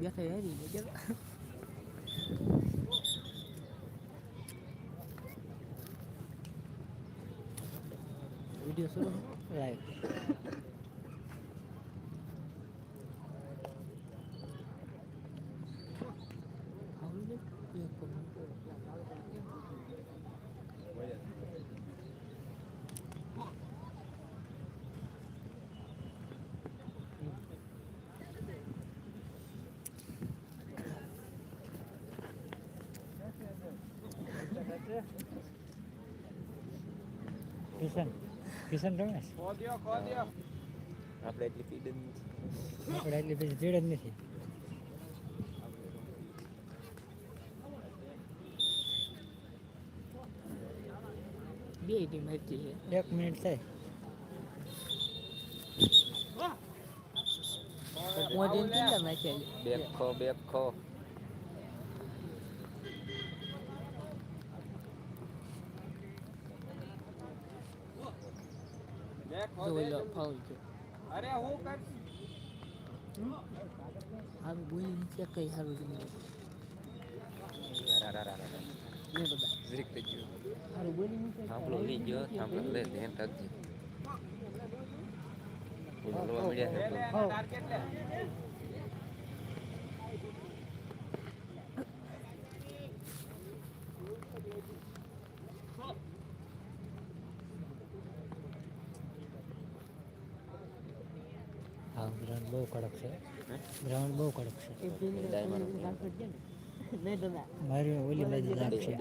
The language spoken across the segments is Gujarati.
બેઠા હેરી ને વિડિયો કિશન કિશન રમેશ આપણે એટલી જ નથી આપણે એટલી પછી ભીડ જ નથી બે ટીમ હતી એક મિનિટ થાય મોટી કેટલા નાખ્યા બેખો બેખો લો ફાઉલ છે અરે હું કર હારું બોલી નીચે કઈ હારું રમી ને બધા જરીક થઈ ગયું હારું બોલી નીચે થાંભલો લઈ ગયો થાંભલો લે ધ્યાન રાખજે બોલવા મળ્યા છે હા ગ્રાઉન્ડ બહુ કડક છે. ગ્રાઉન્ડ બહુ કડક છે. મારી ઓલી બાજુ લાગ છે.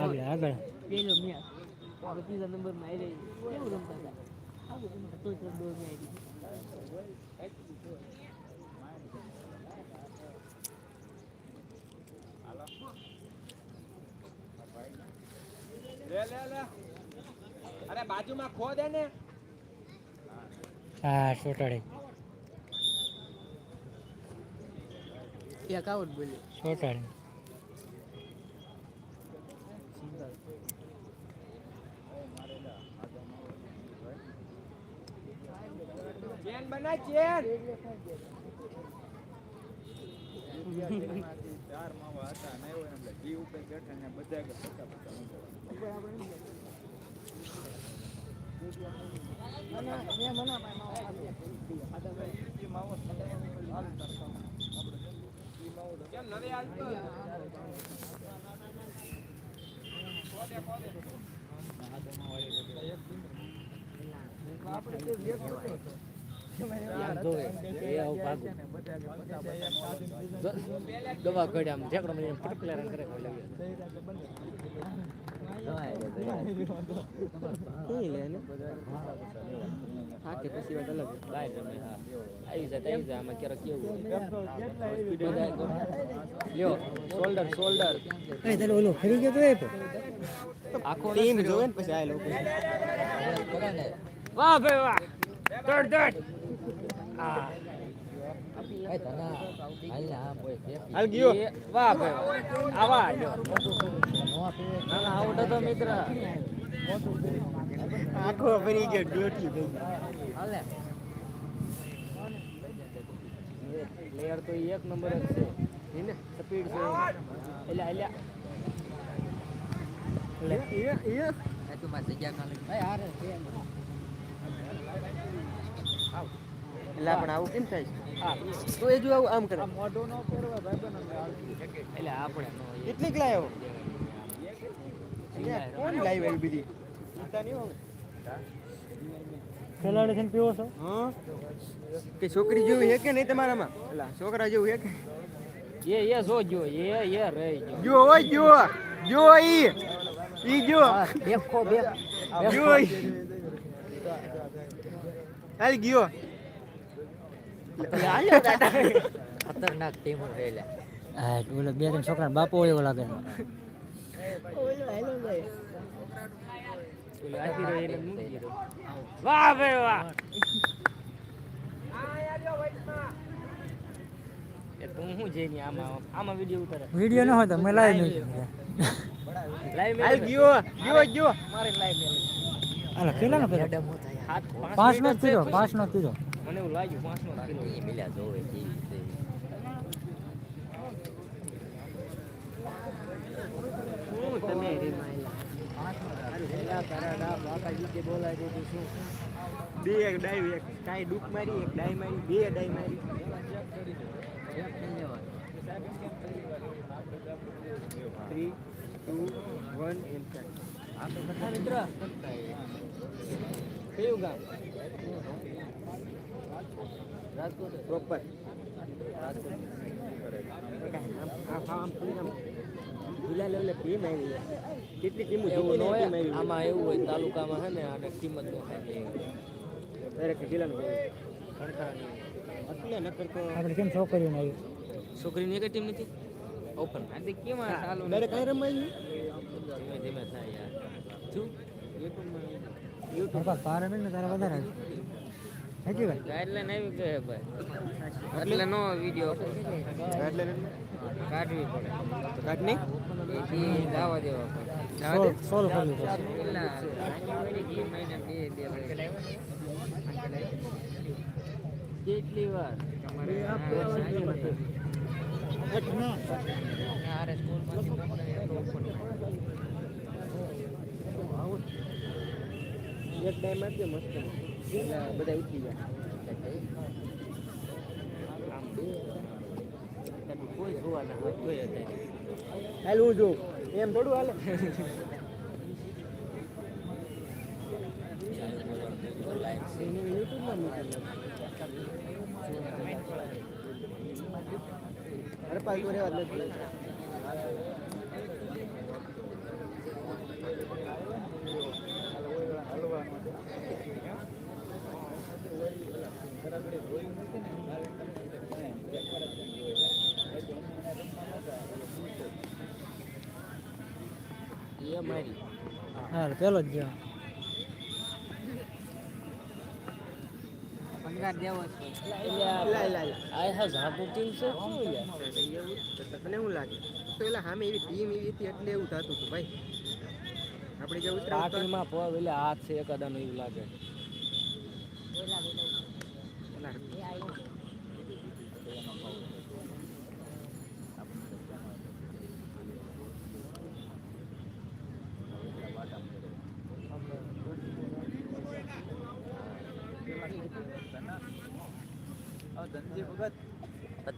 આગળ આગળ. પેલો મેચ આપણે નંબરમાં આવી લે. અરે બાજુમાં ખો દે ને. હા સોટાડી એક આઉટ બોલી સોટાડી ચેન બનાય ચેન! કેમ નથી હાલતો દવા ઘડ્યા આમ ઝેકડો મને પટકલા રન કરે હા કે પછી વાત અલગ હા આવી જાય આવી આમાં ક્યારેક કેવું લ્યો શોલ્ડર શોલ્ડર એ તારે ઓલો ફરી ગયો તો એ આખો ટીમ વાહ ભાઈ વાહ દોડ દોડ આ હાલ ગયો વાહ ભાઈ આવા મિત્ર. આખો ફરી ગયો ડ્યુટી હાલે. પ્લેયર તો એક નંબર જ છે. એને સ્પીડ છે. એટલે એટલે એટલે પણ આવું કેમ થાય તો એ જો આમ કરે. મોઢો નો પહેરવા એટલે આપણે કેટલીક લાયો. કોણ લાવી આવી બધી? ખેલાડી છે પીવો છો? હા? કે છોકરી જેવું છે કે નહીં તમારામાં? એલા છોકરા જેવું છે કે? એ એ જો જો એ એ રહી ગયો. જો ઓય જો જો ઈ. ઈ જો દેખો બે જો ઈ. હાલ ગયો. ખતરનાક ટીમ રહેલા હા ઓલો બે ત્રણ છોકરા બાપો એવો લાગે વાહ ભાઈ વાહ તું આમાં? આમાં વિડિયો ઉતારે. વિડિયો ન હોય તો મેં લાવી નહીં લાઈવ હાલ ગયો ગયો ગયો. મારે લાઈવ મેલ કર્યો નો કર્યો પાંચ નો કર્યો મને એવું લાગ્યું પાંચ નો કિલો. મિલ્યા જોવે કેવી રીતે. તમે બે એક ડાઈ એક કાંઈ ડૂક મારી એક ડાય મારી બે ડાય મારી. થ્રી ટુ વન એમ આપણે બધા મિત્ર કયું ગામ? રાજકોટ પ્રોપર રાજકોટ આમ થોડી આમ જિલ્લા લેવલે ટીમ આવી કેટલી ટીમો એવું હોય? આમાં એવું હોય તાલુકામાં હે ને આને કિંમત નો દરેક જિલ્લાનું એટલે નકર તો આપણે કેમ છોકરીઓને આવી? છોકરીની એક ટીમ નથી? ઓપન આ કેમ ચાલુ દરેક કઈ રમાય ધીમે ધીમે થાય યાર. શું? યુટ્યુબ તારે ને તારા વધારે. સાચી વાત ગાઈડલાઈન આવી ગઈ ભાઈ. એટલે નો વિડિયો એટલે કાઢવી પડે. કાટ નહીં એથી જવા દેવા સોલ સોલ કરવું પડે પેલા જાન્યુઆરી મહિના બે બે કેટલી વાર? તમારે એક ટાઈમ આપજો મસ્ત બધા ઉઠી જાય કોઈ જોવાના હોય કોઈ હાલ હું જોઉં. એમ થોડું હાલે. અરે પાછું રહેવા નથી એ મારી હા પેલો જ જો પંગાર દેવો છે. લા લા લા આ હા ઝાટુ ટીમ છે શું યાર તને શું લાગે? પેલા સામે એવી ટીમ એવી હતી એટલે એવું થતું હતું ભાઈ. આપણે જે ઉતરાવતા કાકડીમાં પગ એટલે હાથ છે એકાદાનું એવું લાગે.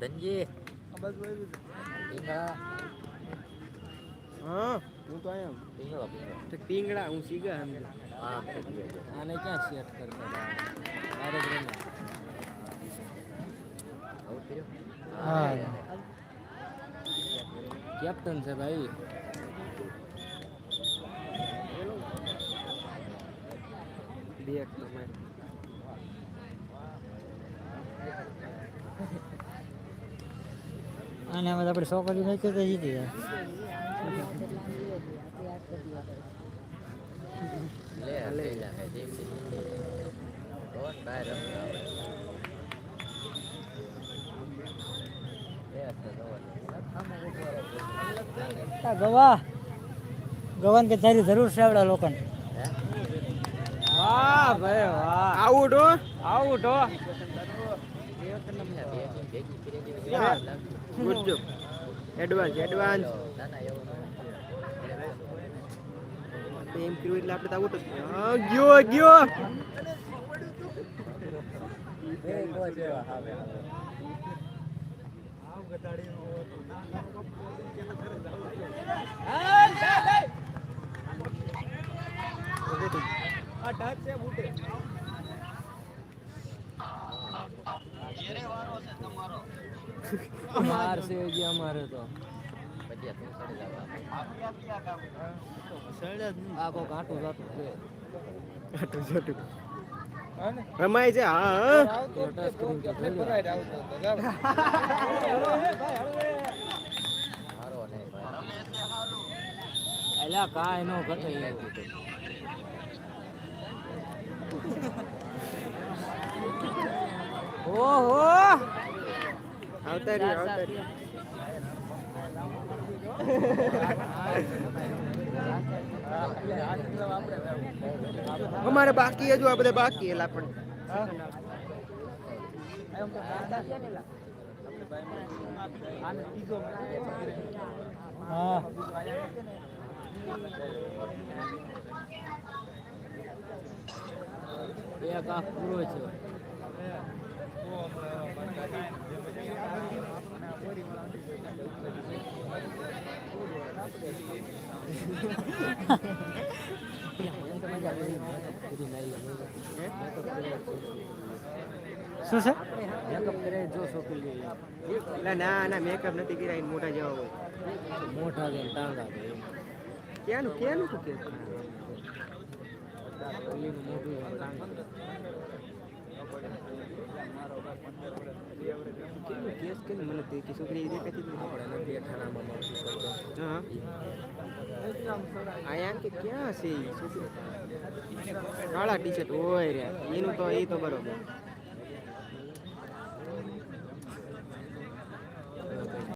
ધનજી. ટીંગા. હા. હું તો આયા ટીંગળો ટીંગળો તો ટીંગડા હું સીગા સમજો. હા આને ક્યાં સેટ કરતા અરે જ હા. કેપ્ટન છે ભાઈ. બે તો મેં અને હવે આપણે છોકરી નાખી તો જીતી જાય ગવા. ગવાન કે તારી જરૂર છે આવડા લોકોને. વાહ ભાઈ વાહ. આઉટ હો આઉટ હો. ગુડ એડવાન્સ એડવાન્સ એમ કર્યું એટલે આપણે તો આઉટ જ હા ગયો ગયો. માર છે જે અમારે તો આ કોક આટું જાટું છે આટલું જાતું રમાય છે હા હા તો ટચ સ્ક્રીન કે જોઈ લો. અલ્યા કાંઈ નો ઘટે. ઓહો આવતા રહ્યો આવતા રહ્યો. અમારે બાકી હજુ આ બધા બાકી એલા પણ. હા. પૂરો છે. શું છે? મેકઅપ કરે જો છોકરી એટલે ના ના મેકઅપ નથી કર્યા એને મોટા જેવા હોય. મોટા છે ટાંગા ક્યાંનું ક્યાંનું શું કે? મોટું હા. આયા કે ક્યાં છે છોકરી કાળા ટી શર્ટ એનું તો એ તો બરોબર